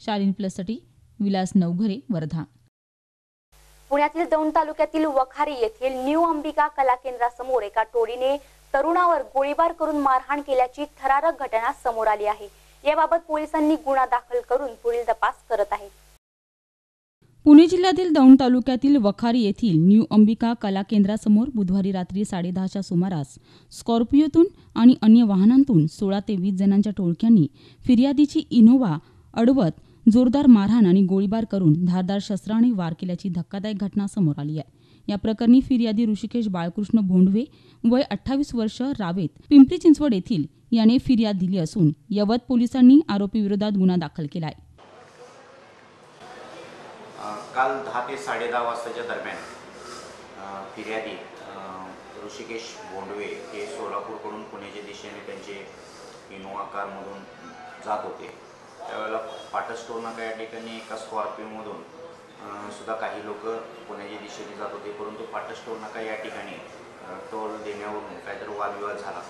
शालीन प्लससाठी विलास नवघरे वर्धा. पुण्यातील दौंड तालुक्यातील वखारी येथील न्यू अंबिका कला केंद्रासमोर एका टोळीने तरुणावर गोळीबार करून मारहाण केल्याची थरारक घटना समोर आली आहे. याबाबत पोलिसांनी गुन्हा दाखल करून पुढील तपास करत आहेत. पुणे जिल्ह्यातील दौंड तालुक्यातील वखारी येथील न्यू अंबिका कला केंद्रासमोर बुधवारी रात्री साडेदहाच्या सुमारास स्कॉर्पिओतून आणि अन्य वाहनांतून सोळा ते वीस जणांच्या टोळक्यांनी फिर्यादीची इनोव्हा अडवत जोरदार मारहाण आणि गोळीबार करून धारदार शस्त्राने वार केल्याची धक्कादायक घटना समोर आली आहे. या प्रकरणी फिर्यादी ऋषिकेश बाळकृष्ण भोंडवे वय अठ्ठावीस वर्ष रावेत पिंपरी चिंचवड येथील याने फिर्याद दिली असून यवत पोलिसांनी आरोपीविरोधात गुन्हा दाखल केला आहे काल दहा ते साडेदहा वाजताच्या दरम्यान फिर्यादी ऋषिकेश बोंडवे हे सोलापूरकडून पुण्याच्या दिशेने त्यांचे इनोवा कारमधून जात होते. त्यावेळेला पाटस नाका या ठिकाणी एका स्कॉर्पिओमधून सुद्धा काही लोक पुण्याच्या दिशेने जात होते परंतु पाटस नका या ठिकाणी टोल देण्यावरून काहीतरी वादविवाद झाला.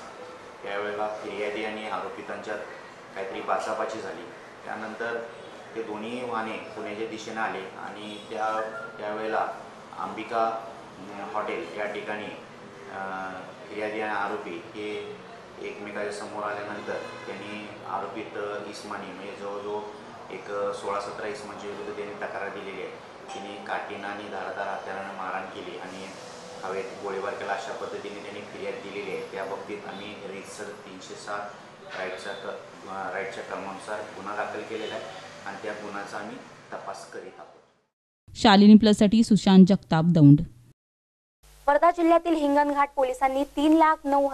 त्यावेळेला फिर्यादी आणि आरोपी त्यांच्यात काहीतरी बाचाबाची झाली. त्यानंतर ते दोन्ही वाहने पुण्याच्या दिशेने आले आणि त्या त्यावेळेला अंबिका हॉटेल या ठिकाणी फिर्यादी आणि आरोपी हे एकमेकाच्या समोर आल्यानंतर त्यांनी आरोपीत इस्मानी म्हणजे जवळजवळ एक सोळा सतरा इस्मांच्या विरुद्ध त्यांनी तक्रार दिलेली आहे. तिने काठीनं आणि धारदार हत्यारानं मारहाण केली आणि हवेत गोळीबार केला अशा पद्धतीने त्यांनी फिर्याद दिलेली आहे. त्या बाबतीत आम्ही रीतसर तीनशे सात राईटच्या क राईटच्या क्रमानुसार गुन्हा दाखल केलेला आहे आणि त्या गुन्ह्याचा आम्ही तपास करीत आहोत. शालिनी प्लससाठी सुशांत जगताप दौंड. वर्धा जिल्ह्यातील हिंगणघाट पोलिसांनी तीन लाख नऊ